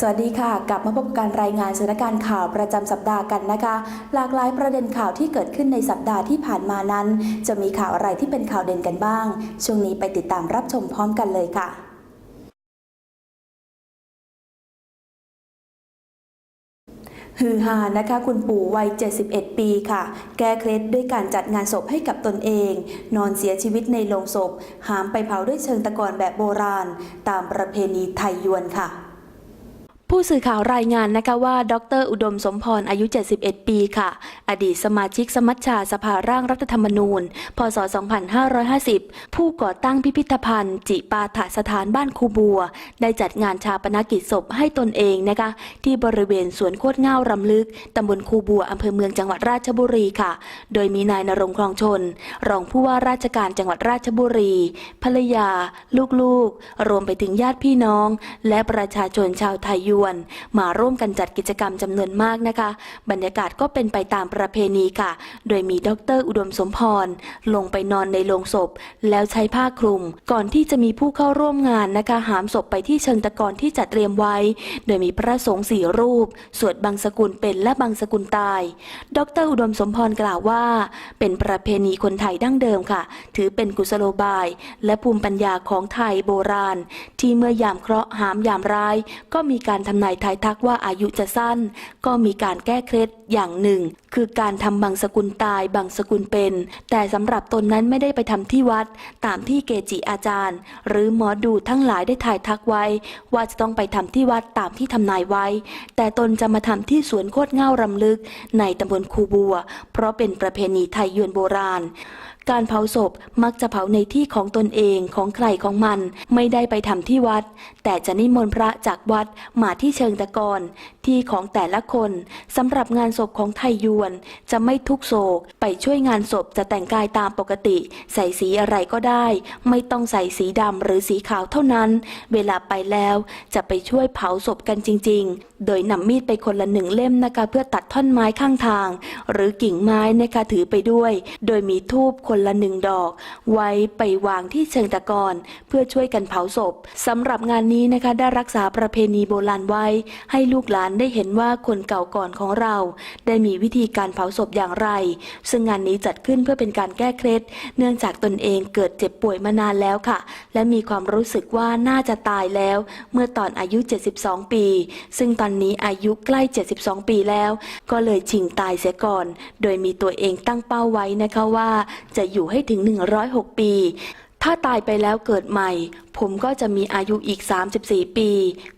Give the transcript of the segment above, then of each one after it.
สวัสดีค่ะ กลับมาพบกับการรายงานสถานการณ์ข่าวประจำสัปดาห์กันนะคะ หลากหลายประเด็นข่าวที่เกิดขึ้นในสัปดาห์ที่ผ่านมานั้น จะมีข่าวอะไรที่เป็นข่าวเด่นกันบ้าง ช่วงนี้ไปติดตามรับชมพร้อมกันเลยค่ะฮือฮานะคะ คุณปู่วัย 71 ปีค่ะ แก้เคล็ดด้วยการจัดงานศพให้กับตนเอง นอนเสียชีวิตในโลงศพ หามไปเผาด้วยเชิงตะกอนแบบโบราณ ตามประเพณีไทยยวนค่ะ ผู้สื่อข่าวรายงานนะคะว่า ดร อุดมสมพร อายุ 71 ปีค่ะ อดีตสมาชิกสมัชชาสภาร่างรัฐธรรมนูญ พศ 2550 ผู้ก่อตั้งพิพิธภัณฑ์ จิปาถสถานบ้านคูบัว ได้จัดงานชาปนกิจศพให้ตนเองนะคะ ที่บริเวณสวนโคตรเง่ารำลึก ตำบลคูบัว อำเภอเมืองจังหวัดราชบุรีค่ะ โดยมีนายนรงคลองชน รองผู้ว่าราชการจังหวัดราชบุรี ภรรยา ลูกๆ รวมไปถึงญาติพี่น้อง และประชาชนชาวไทยยูวน มาร่วมกันจัดกิจกรรมจำนวนมากนะคะ บรรยากาศก็เป็นไปตามประเพณีค่ะ โดยมีดรอุดมสมพร ลงไปนอนในโลงศพ แล้วใช้ผ้าคลุม ก่อนที่จะมีผู้เข้าร่วมงานนะคะ หามศพไปที่เชิงตะกอนที่จัดเตรียมไว้ โดยมีพระสงฆ์สี่รูป สวดบางสกุลเป็นและบางสกุลตาย ดรอุดมสมพรกล่าวว่า เป็นประเพณีคนไทยดั้งเดิมค่ะ ถือเป็นกุศโลบาย และภูมิปัญญาของไทยโบราณ ที่เมื่อยามเคราะห์หามยามร้าย ก็มีการทำนายทายทักว่าอายุจะสั้น ก็มีการแก้เคล็ดอย่างหนึ่ง คือการทำบางสกุลตายบางสกุลเป็น แต่สำหรับตนนั้นไม่ได้ไปทำที่วัด ตามที่เกจิอาจารย์ หรือหมอดูทั้งหลายได้ถ่ายทักไว้ ว่าจะต้องไปทำที่วัดตามที่ทำนายไว้ แต่ตนจะมาทำที่สวนโคตรเง่ารำลึก ในตำบลคูบัว เพราะเป็นประเพณีไทยยวนโบราณ การเผาศพมักจะเผาในที่ของตนเองของใครของมัน ไม่ได้ไปทำที่วัด แต่จะนิมนต์พระจากวัดมาที่เชิงตะกอนที่ของแต่ละคนสำหรับงานศพของไทยยวน จะไม่ทุกโศก ไปช่วยงานศพจะแต่งกายตามปกติ ใส่สีอะไรก็ได้ ไม่ต้องใส่สีดำหรือสีขาวเท่านั้น เวลาไปแล้วจะไปช่วยเผาศพกันจริง ๆ โดยนำมีดไปคนละหนึ่งเล่มนะคะเพื่อตัดท่อนไม้ข้างทาง หรือกิ่งไม้นะคะถือไปด้วย โดยมีทูบคนละหนึ่งดอก ไว้ไปวางที่เชิงตะกอนเพื่อช่วยกันเผาศพสำหรับงานนี้นะคะได้รักษาประเพณีโบราณไว้ ให้ลูกหลานได้เห็นว่าคนเก่าก่อนของเรา ได้มีวิธีการเผาศพอย่างไร ซึ่งงานนี้จัดขึ้นเพื่อเป็นการแก้เคล็ด เนื่องจากตนเองเกิดเจ็บป่วยมานานแล้วค่ะ และมีความรู้สึกว่าน่าจะตายแล้ว เมื่อตอนอายุ 72 ปี ซึ่งตอนนี้อายุใกล้ 72 ปีแล้ว ก็เลยชิงตายเสียก่อน โดยมีตัวเองตั้งเป้าไว้นะคะว่า จะอยู่ให้ถึง 106 ปี ถ้าตายไปแล้วเกิดใหม่ ผมก็จะมีอายุอีก 34 ปี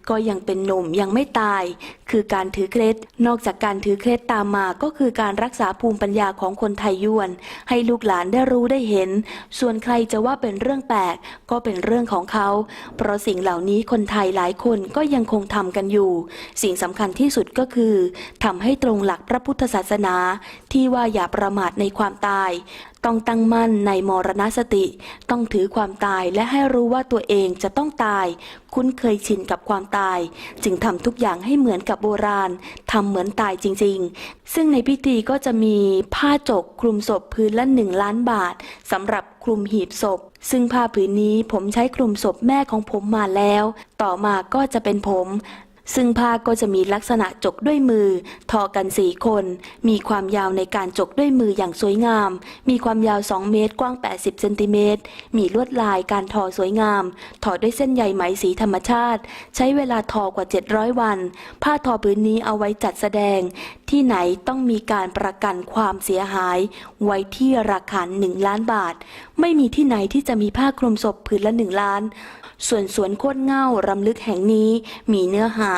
ก็ยังเป็นหนุ่มยังไม่ตาย คือการถือเคล็ด นอกจากการถือเคล็ดตามมาก็คือการรักษาภูมิปัญญาของคนไทยยวน ให้ลูกหลานได้รู้ได้เห็น ส่วนใครจะว่าเป็นเรื่องแปลก ก็เป็นเรื่องของเขา เพราะสิ่งเหล่านี้คนไทยหลายคนก็ยังคงทำกันอยู่ สิ่งสำคัญที่สุดก็คือทำให้ตรงหลักพระพุทธศาสนา ที่ว่าอย่าประมาทในความตายต้องตั้งมั่นในมรณสติ ต้องถือความตายและให้รู้ว่าตัวเองจะต้องตาย คุ้นเคยชินกับความตาย จึงทำทุกอย่างให้เหมือนกับโบราณทำเหมือนตายจริง ๆ ซึ่งในพิธีก็จะมีผ้าจกคลุมศพพื้นละหนึ่งล้านบาทสำหรับคลุมหีบศพ ซึ่งผ้าผืนนี้ผมใช้คลุมศพแม่ของผมมาแล้ว ต่อมาก็จะเป็นผม ซึ่งผ้าก็จะมีลักษณะจกด้วยมือ ทอกันสี่คน มีความยาวในการจกด้วยมืออย่างสวยงาม มีความยาว 2 เมตร กว้าง 80 เซนติเมตร มีลวดลายการทอสวยงาม ทอด้วยเส้นใยไหมสีธรรมชาติ ใช้เวลาทอกว่า 700 วัน ผ้าทอผืนนี้เอาไว้จัดแสดง ที่ไหนต้องมีการประกันความเสียหาย ไว้ที่ราคา 1 ล้านบาท ไม่มีที่ไหนที่จะมีผ้าคลุมศพผืนละ 1 ล้าน ส่วนสวนโคตรเง่ารำลึกแห่งนี้มีเนื้อหา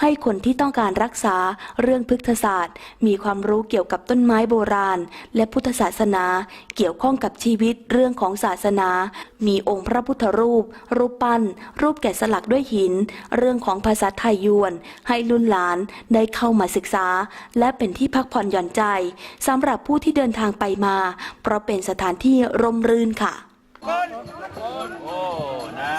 ให้คนที่ต้องการรักษาเรื่องพฤกษศาสตร์ มีความรู้เกี่ยวกับต้นไม้โบราณ และพุทธศาสนา เกี่ยวข้องกับชีวิตเรื่องของศาสนา มีองค์พระพุทธรูป รูปปั้น รูปแกะสลักด้วยหิน เรื่องของภาษาไทยยวน ให้รุ่นหลานได้เข้ามาศึกษา และเป็นที่พักผ่อนหย่อนใจสำหรับผู้ที่เดินทางไปมา เพราะเป็นสถานที่ร่มรื่นค่ะ โอ้นะ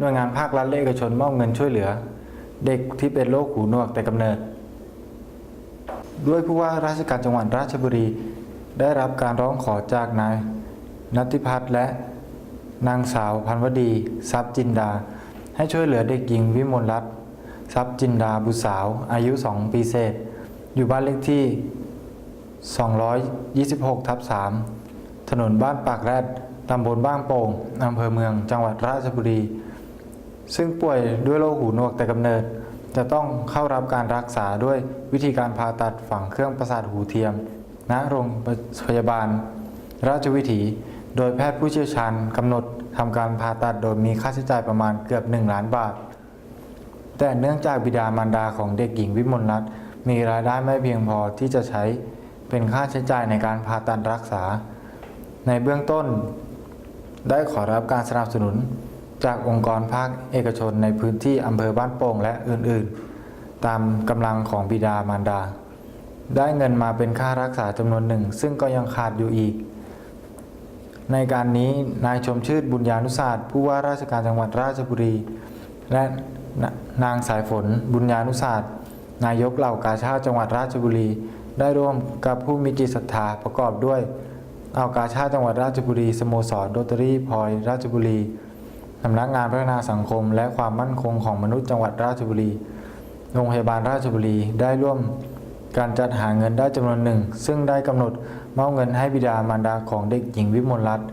หน่วยงานภาครัฐและเอกชนมอบเงินช่วยเหลือ เด็กที่เป็นโรคหูหนวกแต่กำเนิด ด้วยผู้ว่าราชการจังหวัดราชบุรี ได้รับการร้องขอจากนายนัทิพัฒน์และนางสาวพันวดี ทรัพย์จินดา ให้ช่วยเหลือเด็กหญิงวิมลรัตน์ทรัพย์จินดาบุสาว อายุ 2 ปีเศษ อยู่บ้านเลขที่ 226 ทับ 3 ถนนบ้านปากแรดตำบลบ้างโป่งอำเภอเมือง จังหวัดราชบุรี ซึ่งป่วยด้วยโรคหูหนวกแต่กำเนิด จะต้องเข้ารับการรักษาด้วยวิธีการผ่าตัดฝังเครื่องประสาทหูเทียม ณ โรงพยาบาล ราชวิถี โดยแพทย์ผู้เชี่ยวชาญกำหนดทำการผ่าตัดโดยมีค่าใช้จ่ายประมาณเกือบ 1 ล้านบาท แต่เนื่องจากบิดามารดาของเด็กหญิงวิมลรัตน์มีรายได้ไม่เพียงพอที่จะใช้เป็นค่าใช้จ่ายในการผ่าตัดรักษา ในเบื้องต้นได้ขอรับการสนับสนุน จากองค์กรภาคเอกชนในพื้นที่อำเภอบ้านโป่งและอื่นๆ ตามกำลังของบิดามารดา ได้เงินมาเป็นค่ารักษาจำนวนหนึ่ง ซึ่งก็ยังขาดอยู่อีก ในการนี้นายชมชื่นบุญญานุศาสตร์ผู้ว่าราชการจังหวัดราชบุรี และนนางสายฝนบุญญานุศาสตร์นายกเหล่ากาชาติจังหวัดราชบุรี ได้ร่วมกับผู้มีจิตศรัทธาประกอบด้วยเอากาชาติจังหวัดราชบุรีสโมสรโรตารี่พลอยราชบุรี สำนักงานพัฒนาสังคม และความมั่นคงของมนุษย์จังหวัดราชบุรี โรงพยาบาลราชบุรีได้ร่วมการจัดหาเงินได้จำนวนหนึ่ง ซึ่งได้กำหนดมอบเงินให้บิดามารดาของเด็กหญิงวิมลรัตน์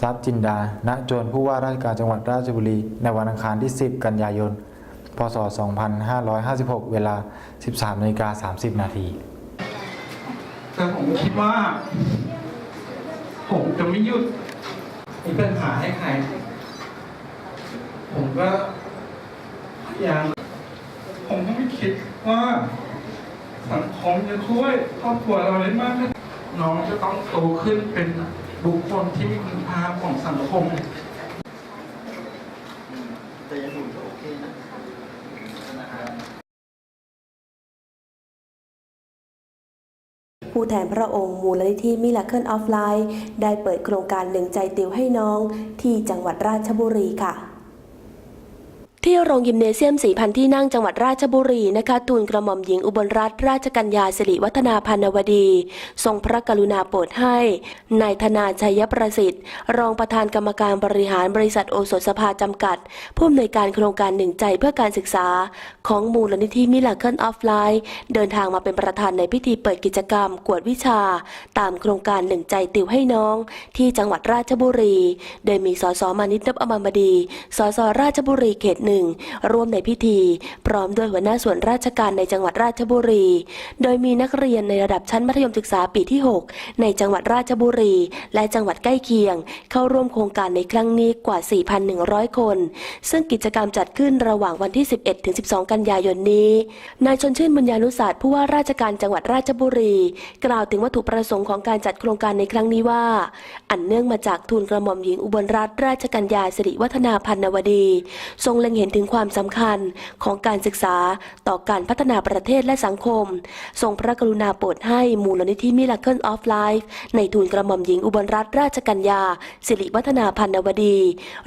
ทรัพย์จินดา ณ จวนผู้ว่าราชการจังหวัดราชบุรี ในวันอังคารที่ 10 กันยายน พศ 2556 เวลา 13นาฬิกา30 นาที แต่ผมคิดว่า ผมจะไม่หยุดมีปัญหาให้ใคร ผมก็พยายามผมก็ไม่คิดว่า สังคมจะช่วยครอบครัวเราได้มากนน้องจะต้องโตขึ้นเป็นบุคคลที่มีคุณค่าของสังคมผู้แทนพระองค์มูลนิธิมิล a เคิลออฟไลน์ได้เปิดโครงการหนึ่งใจติวให้น้องที่จังหวัดราชบุรีค่ะ ที่โรงยิมเนเซียมสีพันที่นั่งจังหวัดราชบุรีนะคะทูลกระหม่อมหญิงอุบลรัตนราชกัญญาสิริวัฒนาพันวดี ทรงพระกรุณาโปรดให้นายธนาชัยประสิทธิ์ รองประธานกรรมการบริหารบริษัทโอสถสภาจำกัด ผู้อำนวยการโครงการหนึ่งใจเพื่อการศึกษา ของมูลนิธิมิล a เคิลออฟไลน์เดินทางมาเป็นประธานในพิธีเปิดกิจกรรม กวดวิชา ตามโครงการหนึ่งใจติวให้น้อง ที่จังหวัดราชบุรี โดยมีสสมานิตนับอมรมดีสสราชบุรีเขตหนึ่งร่วมในพิธี พร้อมด้วยหัวหน้าส่วนราชการในจังหวัดราชบุรี โดยมีนักเรียนในระดับชั้นมัธยมศึกษาปีที่ 6 ในจังหวัดราชบุรี และจังหวัดใกล้เคียง เข้าร่วมโครงการในครั้งนี้กว่า 4,100 คน ซึ่งกิจกรรมจัดขึ้นระหว่างวันที่ 11 ถึง 12 กันยายนนี้ นายชนชื่นบุญญานุศาสตร์ผู้ว่าราชการจังหวัดราชบุรี กล่าวถึงวัตถุประสงค์ของการจัดโครงการในครั้งนี้ว่า อันเนื่องมาจากทูลกระหม่อมหญิงอุบลรัตนราชกัญญาสิริวัฒนาพันนวดี ทรงเล็งเห็นห็นถึงความสำคัญของการศึกษาต่อการพัฒนาประเทศและสังคม ทรงพระกรุณาโปรดให้มูลนิธิมิล a เคิลออฟไลฟ์ในทูลกระหม่อมหญิงอุบลรัตนราชกัญญา สิริวัฒนาพันนวดี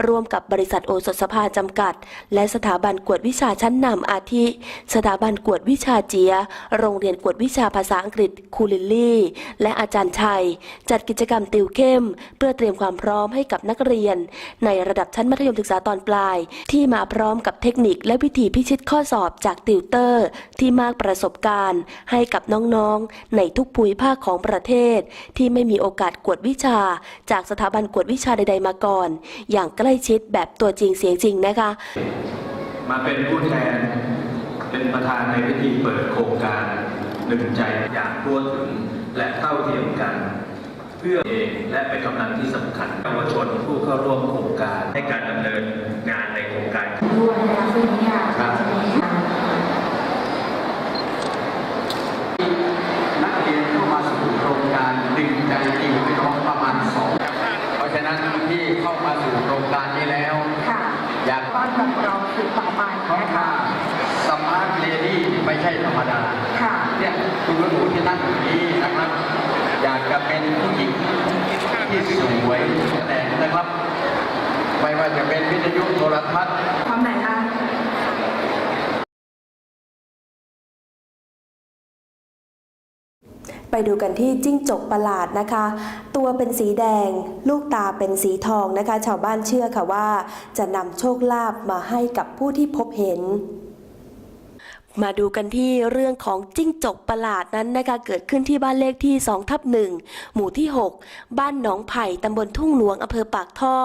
ร่วมกับบริษัทโอสถสภาจำกัด และสถาบันกวดวิชาชั้นนำอาทิ สถาบันกวดวิชาเจีย โรงเรียนกวดวิชาภาษาอังกฤษคูลิลลี่ และอาจารย์ชัย จัดกิจกรรมติวเข้ม เพื่อเตรียมความพร้อมให้กับนักเรียน ในระดับชั้นมัธยมศึกษาตอนปลายที่มาพร้อม้อมกับเทคนิคและวิธีพิชิตข้อสอบจากติวเตอร์ ที่มากประสบการณ์ ให้กับน้องๆ ในทุกภูมิภาคของประเทศ ที่ไม่มีโอกาสกวดวิชา จากสถาบันกวดวิชาใด ๆ มาก่อน อย่างใกล้ชิดแบบตัวจริงเสียงจริงนะคะ มาเป็นผู้แทนเป็นประธานในพิธีเปิดโครงการหนึ่งใจอย่างทั่วถึงและเท่าเทียมกัน เพื่อเองและเป็นกำลังที่สำคัญเยาวชนผู้เข้าร่วมโครงการให้การดำเนิน ด้วยนะคะซึ่งเนี่ยครับ จะมีนักเรียนเข้ามาสู่โครงการดึงใจจริงไปน้องประมาณสองเพราะฉะนั้นที่เข้ามาสู่โครงการนี้แล้ว ค่ะอยากบ้านเมืองเราสืบต่อไปเพราะนะว่าคะสมาร์ทเลดี้ไม่ใช่ธรรมดา ค่ะ เนี่ยนั่งอยู่นี้นะครับ อยากจะเป็นผู้หญิงที่สวยแสดงนะครับ ไม่ว่าจะเป็นวิทยุโทรทัศน์พร้อมไหนคะไปดูกันที่จิ้งจกประหลาดนะคะ ตัวเป็นสีแดง ลูกตาเป็นสีทองนะคะ ชาวบ้านเชื่อค่ะว่า จะนำโชคลาภมาให้กับผู้ที่พบเห็น มาดูกันที่เรื่องของจิ้งจกประหลาดนั้นนะคะเกิดขึ้นที่บ้านเลขที่2ทับ1หมู่ที่ 6 บ้านหนองไผ่ตำบลทุ่งหลวงอำเภอปากท่อ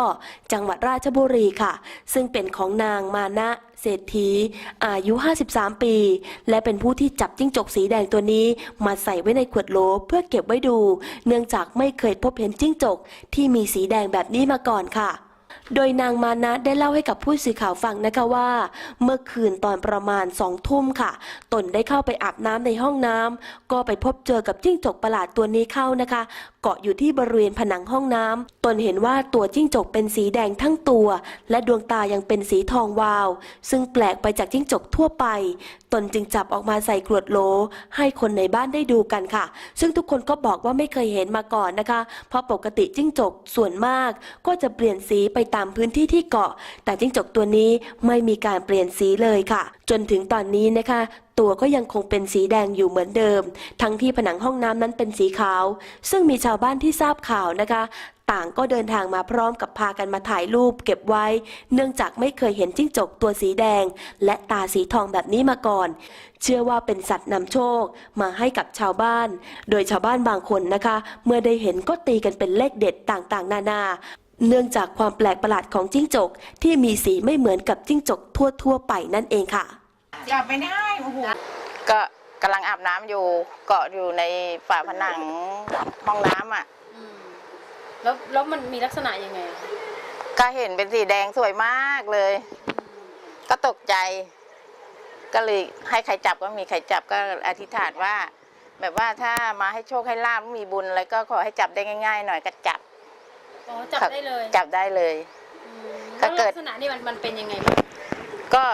จังหวัดราชบุรีค่ะ ซึ่งเป็นของนางมานะเศรษฐีอายุ 53 ปี และเป็นผู้ที่จับจิ้งจกสีแดงตัวนี้ มาใส่ไว้ในขวดโหลเพื่อเก็บไว้ดู เนื่องจากไม่เคยพบเห็นจิ้งจกที่มีสีแดงแบบนี้มาก่อนค่ะ โดยนางมานะได้เล่าให้กับผู้สื่อข่าวฟังนะคะว่า เมื่อคืนตอนประมาณสองทุ่มค่ะ ตนได้เข้าไปอาบน้ำในห้องน้ำก็ไปพบเจอกับจิ้งจกประหลาดตัวนี้เข้านะคะ เกาะอยู่ที่บริเวณผนังห้องน้ำตนเห็นว่าตัวจิ้งจกเป็นสีแดงทั้งตัว และดวงตายังเป็นสีทองวาว ซึ่งแปลกไปจากจิ้งจกทั่วไปตนจึงจับออกมาใส่กรวดโหลให้คนในบ้านได้ดูกันค่ะ ซึ่งทุกคนก็บอกว่าไม่เคยเห็นมาก่อนนะคะ เพราะปกติจิ้งจกส่วนมาก ก็จะเปลี่ยนสีไปตามพื้นที่ที่เกาะ แต่จิ้งจกตัวนี้ไม่มีการเปลี่ยนสีเลยค่ะ จนถึงตอนนี้นะคะ ตัวก็ยังคงเป็นสีแดงอยู่เหมือนเดิม ทั้งที่ผนังห้องน้ำนั้นเป็นสีขาว ซึ่งมีชาวบ้านที่ทราบข่าวนะคะ ต่างก็เดินทางมาพร้อมกับพากันมาถ่ายรูปเก็บไว้ เนื่องจากไม่เคยเห็นจิ้งจกตัวสีแดง และตาสีทองแบบนี้มาก่อน เชื่อว่าเป็นสัตว์นำโชคมาให้กับชาวบ้าน โดยชาวบ้านบางคนนะคะ เมื่อได้เห็นก็ตีกันเป็นเลขเด็ดต่างๆ นานาเนื่องจากความแปลกประหลาดของจิ้งจกที่มีสีไม่เหมือนกับจิ้งจกทั่วๆไปนั่นเองค่ะ จับไม่ได้โอ้โหก็กำลังอาบน้ำอยู่เกาะอยู่ในฝาผนังห้องน้ำอะ อืมแล้วแล้วมันมีลักษณะยังไงอะก็เห็นเป็นสีแดงสวยมากเลย ก็ตกใจ ก็เลยให้ใครจับก็มีใครจับก็อธิษฐานว่า แบบว่าถ้ามาให้โชคให้ลาบมีบุญอะไรก็ขอให้จับได้ง่าย ๆ หน่อยก็จับอ๋อจับได้เลยจับได้เลย อืมก็แล้วเกิด ลักษณะนี่มันมันเป็นยังไงบ้างก็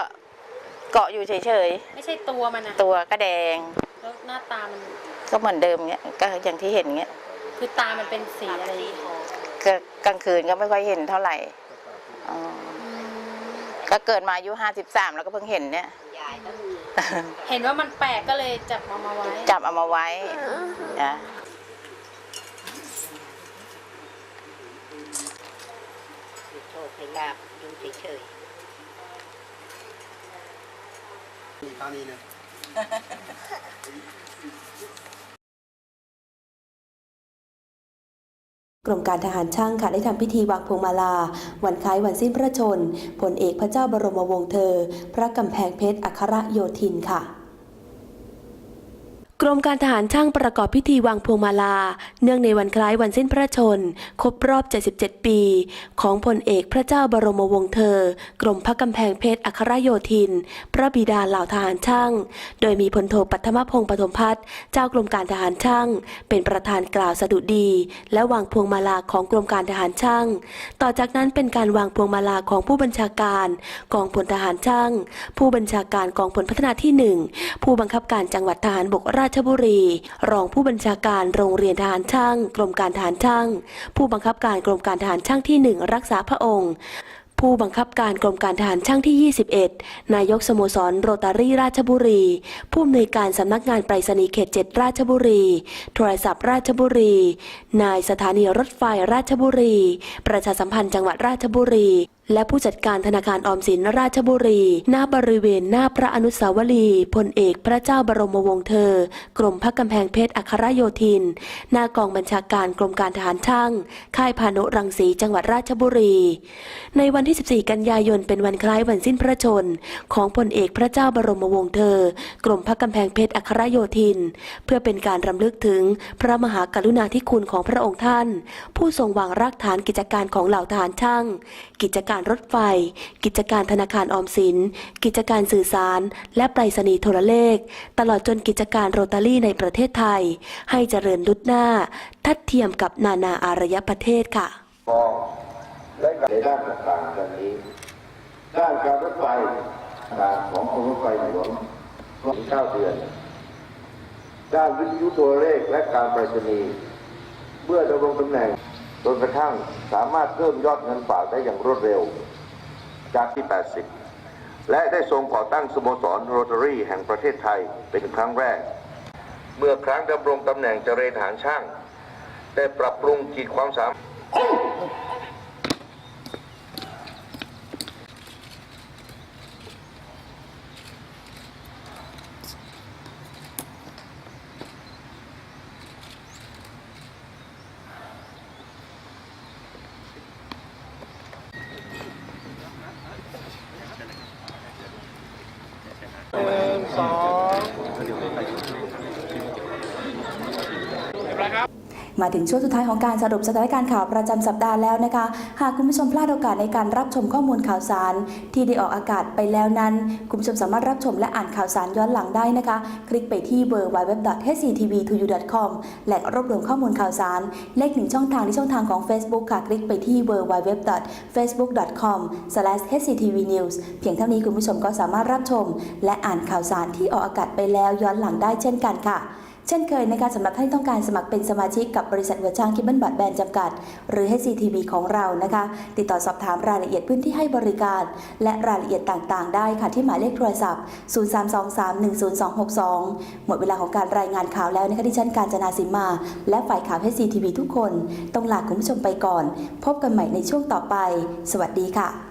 เกาะอยู่เฉยไม่ใช่ตัวมันนะๆ ตัวก็แดง แล้วหน้าตามันก็เหมือนเดิมเงี้ย ก็อย่างที่เห็นเงี้ยคือตามันเป็นสีอะไรก็กลางคืนก็ไม่ค่อยเห็นเท่าไหร่อ๋ออืมก็เกิดมาอายุห้าสิบสามแล้วก็เพิ่งเห็นเนี่ย เห็นว่ามันแปลกก็เลยจับมามาไว้ จับเอามาไว้จ้ะโชคให้ลาบอยู่เฉยๆ กรมการทหารช่างค่ะได้ทำพิธีวางพวงมาลา วันคล้ายวันสิ้นพระชนพลเอกพระเจ้าบรมวงศ์เธอ พระกำแพงเพชรอัครโยธินค่ะ รมการทหารช่างประกอบพิธีวางพวงมาลา เนื่องในวันคล้ายวันสิ้นพระชน ครบรอบ 77 ปี ของพลเอกพระเจ้าบรมวงศ์เธอ กรมพระกำแพงเพชรอัครโยธิน พระบิดาเหล่าทหารช่าง โดยมีพลโทปัทมพงศ์ปฐมพัฒน์เจ้ากรมการทหารช่าง เป็นประธานกล่าวสดุดี และวางพวงมาลาของกรมการทหารช่าง ต่อจากนั้นเป็นการวางพวงมาลาของผู้บัญชาการกองพลทหารช่าง ผู้บัญชาการกองพลพัฒนาที่หนึ่งผู้บังคับการจังหวัดทหารบกราชบุรี รองผู้บัญชาการโรงเรียนทหารช่าง กรมการทหารช่าง ผู้บังคับการกรมการทหารช่างที่หนึ่งรักษาพระองค์ผู้บังคับการกรมการทหารช่างที่ 21 นายกสโมสรโรตารี่ราชบุรี ผู้อำนวยการสำนักงานไปรษณีย์เขต 7 ราชบุรี โทรศัพท์ราชบุรี นายสถานีรถไฟราชบุรี ประชาสัมพันธ์จังหวัดราชบุรี และผู้จัดการธนาคารออมสินราชบุรี หน้าบริเวณหน้าพระอนุสาวรีย์พลเอกพระเจ้าบรมวงศ์เธอ กรมพระกำแพงเพชรอัครโยธิน หน้ากองบัญชาการกรมการทหารช่าง ค่ายพานุรังสีจังหวัดราชบุรี ในวันที่ 14 กันยายนเป็นวันคล้ายวันสิ้นพระชน ของพลเอกพระเจ้าบรมวงศ์เธอ กรมพระกำแพงเพชรอัครโยธิน เพื่อเป็นการรำลึกถึงพระมหากรุณาธิคุณของพระองค์ท่าน ผู้ทรงวางรากฐานกิจการของเหล่าทหารช่าง กิจการการรถไฟ กิจการธนาคารออมสิน กิจการสื่อสาร และไปรษณีย์โทรเลข ตลอดจนกิจการโรตารี่ในประเทศไทย ให้เจริญลุดหน้า ทัดเทียมกับนานาอารยประเทศค่ะและในด้านต่างๆดังนี้ ด้านการรถไฟทางของกรมรถไฟหลวงก็เก้าเดือน ด้านวิทยุโทรเลขและการไปรษณีย์เมื่อดำรงตำแหน่ง นกระทั่งสามารถเพิ่มยอดเงินฝากได้อย่างรวดเร็ว จากที่ 80 และได้ทรงก่อตั้งสโมสรโรตารี่แห่งประเทศไทยเป็นครั้งแรก เมื่อครั้งดำรงตำแหน่งเจรฐานช่าง ได้ปรับปรุงขีดความสามารถ มาถึงช่วงสุดท้ายของการสรุปสถานการณ์ข่าวประจำสัปดาห์แล้วนะคะ หากคุณผู้ชมพลาดโอกาสในการรับชมข้อมูลข่าวสาร ที่ได้ออกอากาศไปแล้วนั้น คุณผู้ชมสามารถรับชมและอ่านข่าวสารย้อนหลังได้นะคะ คลิกไปที่ www.hctv2u.com แหล่งรวบรวมข้อมูลข่าวสาร เลขหนึ่งช่องทางที่ช่องทางของ Facebook ค่ะ คลิกไปที่ www.facebook.com/hctvnews เพียงเท่านี้คุณผู้ชมก็สามารถรับชม และอ่านข่าวสารที่ออกอากาศไปแล้วย้อนหลังได้เช่นกันค่ะ เช่นเคยนะคะสำหรับท่านที่ต้องการสมัครเป็นสมาชิกกับบริษัทหัวช้างคิบเบิลบัตแบนจำกัด หรือ HCTV ของเรานะคะ ติดต่อสอบถามรายละเอียดพื้นที่ให้บริการ และรายละเอียดต่างๆ ได้ค่ะที่หมายเลขโทรศัพท์ 0323102262 หมดเวลาของการรายงานข่าวแล้วนะคะที่ฉันการจนาสิมมา และฝ่ายข่าว HCTV ทุกคน ต้องลาคุณผู้ชมไปก่อน พบกันใหม่ในช่วงต่อไป สวัสดีค่ะ